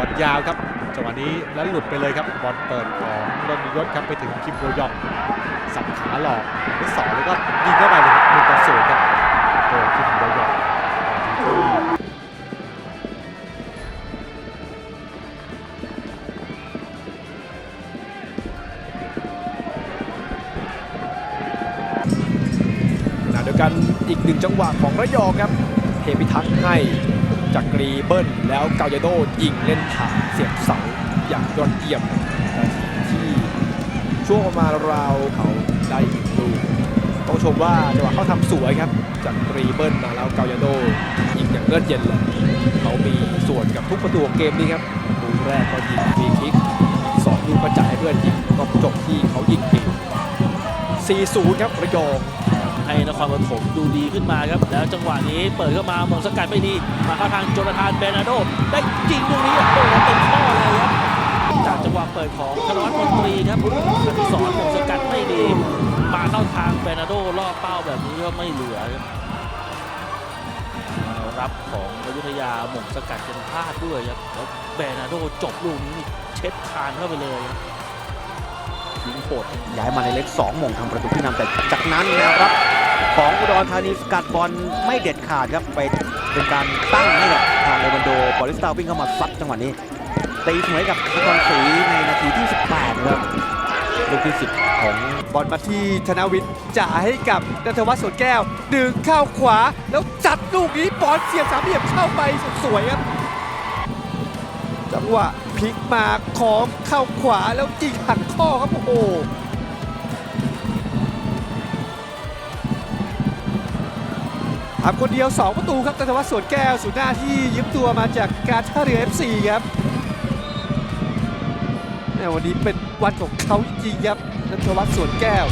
บอลยาวครับจังหวะนี้แล้วหลุดไปเลยครับบอลเปิดของรนยศครับไปถึงคิมโบยองสับขาหลอกที่สองแล้วก็ยิงเข้าไปเลยครับหนึ่งต่อศูนย์ครับโดยคิมโบยองขณะเดียวกันอีกหนึ่งจังหวะของระยองครับเทพิทักษ์ให้ จากกรีเบิลแล้วกาเยโดยิงเล่นผ่านเสียบเสาอย่างยอดเยี่ยมนาทีที่ช่วงประมาณราวเขาได้อีกลูกต้องชมว่าจังหวะเขาทำสวยครับจากกรีเบิลมาแล้วกาเยโดยิงอย่างเลือดเย็นเลยเขามีส่วนกับทุกประตูของเกมนี้ครับลูกแรกก็ยิงฟรีคิกสองลูกก็จ่ายเพื่อนยิงก็จบที่เขายิงเอง4-0 ครับระยอง ให้นครปฐมดูดีขึ้นมาครับ แล้วจังหวะนี้เปิดเข้ามาหมงสกัดไม่ดีมาเข้าทางโจนาธานเบรนาโด ได้ยิงตรงนี้โอ้โหเต็มข้อเลยครับจากจังหวะเปิดของธนวัฒน์มนตรีครับอดิศรหมงสกัดไม่ดีมาเข้าทางเบรนาโดล่อเป้าแบบนี้ก็ไม่เหลือครับรับของอยุธยาหม่งสกัดกันพลาดด้วยครับแล้วเบรนาโดจบลูกนี้เช็ดคานเข้าไปเลยครับยิงโหดย้ายมาในเล็ก2หม่งทำประตูที่นำแต่จากนั้นนะครับ ของอุดรธานีสกัดบอลไม่เด็ดขาดครับไปเป็นการตั้งให้กับทางเลวันโดบอลิสตาวิ่งเข้ามาซัดจังหวะนี้ตีเสมอกับนครศรีในนาทีที่ 18ครับลูกที่ 10 ของบอลมาที่ธนวิทย์จ่ายให้กับนัทวัฒน์สวนแก้ว ดึงเข้าขวา แล้วจัดลูกนี้บอลเสียบสามเหลี่ยมเข้าไปสวยๆครับ จังหวะพลิกมาของเข้าขวาแล้วยิงหักข้อครับโอ้โห ทำคนเดียว 2 ประตูครับนัทวัฒน์สวนแก้วสุดหน้าที่ยืมตัวมาจากการท่าเรือ FC ครับวันนี้เป็นวันของเขาจริงครับนัทวัฒน์สวนแก้ว